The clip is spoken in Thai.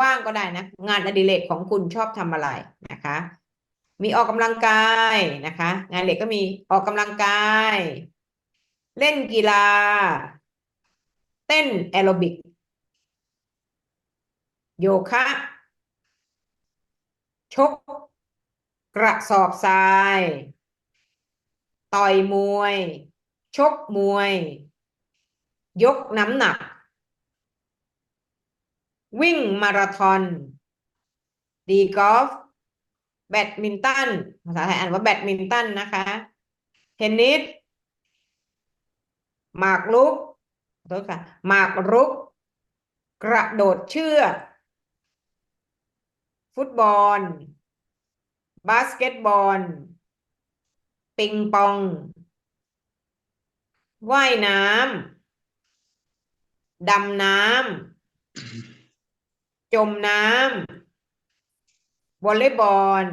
ว่างก็ได้นะ งานอดิเรกของคุณชอบทำอะไรนะคะ มีออกกำลังกายนะคะ งานอดิเรกก็มีออกกำลังกาย เล่นกีฬา เต้นแอโรบิก โยคะ ชก กระสอบทราย ต่อยมวย ชกมวย ยกน้ำหนัก วิ่งมาราธอนดีกอล์ฟแบดมินตันภาษาไทยอ่านว่าแบดมินตันนะคะ เทนนิสหมากรุกโทษค่ะหมากรุก กระโดดเชือกฟุตบอล บาสเกตบอล ปิงปอง ว่ายน้ำดำน้ำ จมน้ำวอลเลย์บอล